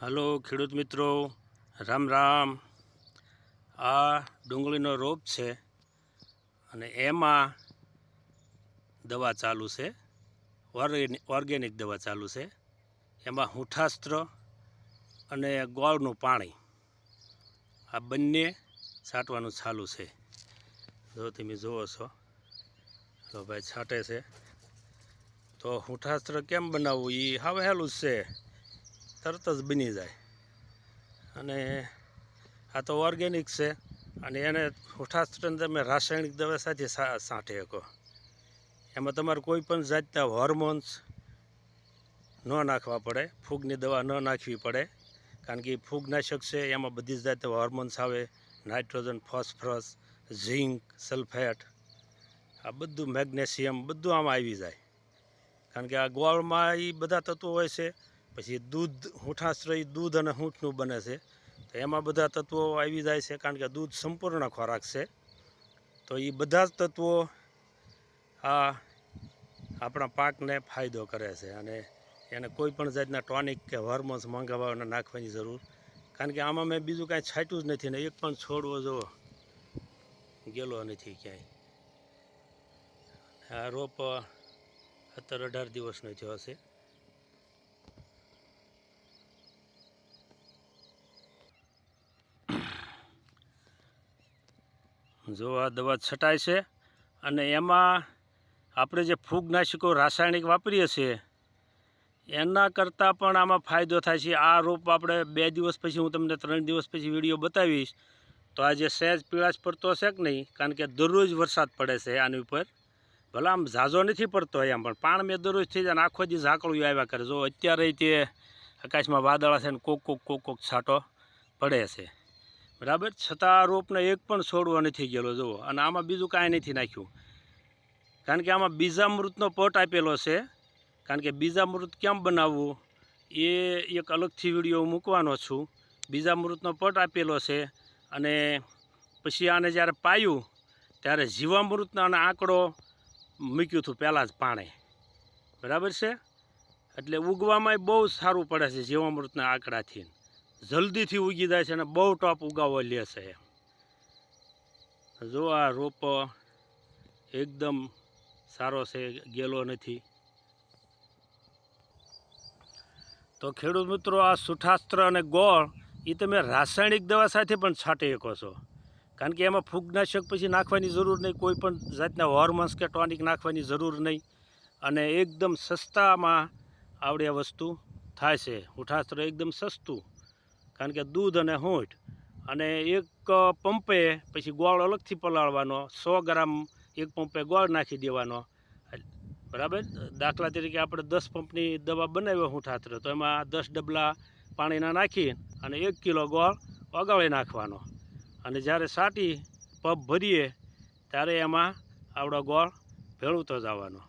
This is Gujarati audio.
હલો ખેડૂત મિત્રો, રામ રામ. આ ડુંગળીનો રોપ છે અને એમાં દવા ચાલુ છે ઓર્ગેનિક દવા ચાલુ છે. એમાં હુંઠાસ્ત્ર અને ગોળનું પાણી, આ બંને છાંટવાનું ચાલુ છે. જો તમે જુઓ છો, તો ભાઈ છાંટે છે. તો હુંઠાસ્ત્ર કેમ બનાવવું? એ હાવ હેલું છે. તરત જ બની જાય. અને આ તો ઓર્ગેનિક છે. અને એને હુઠાસ્ત્રને તમે રાસાયણિક દવા સાથે સાંઠે શકો એમાં તમારે કોઈ પણ જાતના હોર્મોન્સ ન નાખવા પડે. ફૂગની દવા ન નાખવી પડે. કારણ કે ફૂગનાશક છે, એમાં બધી જ જાતના હોર્મોન્સ આવે. Nitrogen, phosphorus, zinc, sulphate. આ બધું મેગ્નેશિયમ બધું આમાં આવી જાય. કારણ કે આ ગોળમાં એ બધા તત્વો હોય છે. પછી દૂધ, હુંઠાશ્રય દૂધ અને હૂંઠનું બને છે. તો એમાં બધા તત્વો આવી જાય છે કારણ કે દૂધ સંપૂર્ણ ખોરાક છે. તો એ બધા જ તત્વો આ આપણા પાકને ફાયદો કરે છે અને એને કોઈ પણ જાતના ટોનિક કે હોર્મોન્સ મંગાવવાને નાખવાની જરૂર. કારણ કે આમાં મેં બીજું કાંઈ છાંટ્યું જ નથી ને એક પણ છોડવો જો ગેલો નથી ક્યાંય. આ રોપ સત્તર અઢાર દિવસનો થયો હશે. જો આ દવા છટાય છે અને એમાં આપણે જે ફૂગનાશકો રાસાયણિક વાપરીએ છીએ, એના કરતાં પણ આમાં ફાયદો થાય છે. આ રોપ આપણે બે દિવસ પછી હું તમને ત્રણ દિવસ પછી વીડિયો બતાવીશ. તો આ જે સહેજ પીળાશ પડતો હશે કે નહીં? કારણ કે દરરોજ વરસાદ પડે છે આની ઉપર. ભલે આમ ઝાઝો નથી પડતો એમ, પણ પાણ મેં દરરોજ થઈ જાય આખો દી ઝાકળું આવ્યા કરે. જો અત્યારે તે આકાશમાં વાદળા છે ને કોક કોક કોક કોક છાંટો પડે છે. બરાબર? છતાં આ રોપને એક પણ છોડવો નથી ગયેલો, જુઓ. અને આમાં બીજું કાંઈ નથી નાખ્યું. કારણ કે આમાં બીજામૃતનો પટ આપેલો છે. કારણ કે બીજામૃત કેમ બનાવવું? એ એક અલગથી વીડિયો મૂકવાનો છું. બીજામૃતનો પટ આપેલો છે અને પછી આને જ્યારે પાયું, ત્યારે જીવામૃતનો અને આંકડો મૂક્યું હતું પહેલાં જ પાણે. બરાબર છે? એટલે ઉગવામાં બહુ સારું પડે છે જીવામૃતના આંકડાથી. જલ્દીથી ઉગી જાય છે અને બહુ ટોપ ઉગાવો લે છે જો આ રોપ એકદમ સારો છે, ગેલો નથી. તો ખેડૂત મિત્રો, આ સુઠાસ્ત્ર અને ગોળ એ તમે રાસાયણિક દવા સાથે પણ છાંટી શકો છો. કારણ કે એમાં ફૂગનાશક પછી નાખવાની જરૂર નહીં, કોઈ પણ જાતના હોર્મોન્સ કે ટોનિક નાખવાની જરૂર નહીં. અને એકદમ સસ્તામાં આવડે વસ્તુ થાય છે. ઉઠાસ્ત્ર એકદમ સસ્તું. કારણ કે દૂધ અને હૂંઠ અને એક પંપે પછી ગોળ અલગથી પલાળવાનો, સો ગ્રામ એક પંપે ગોળ નાખી દેવાનો. બરાબર? દાખલા તરીકે આપણે દસ પંપની દવા બનાવી ઠાત્ર, તો એમાં દસ ડબલા પાણીના નાખી અને એક કિલો ગોળ ઓગાળી નાખવાનો. અને જ્યારે સાટી પપ ભરીએ, ત્યારે એમાં આવડો ગોળ ભેળવતો જવાનો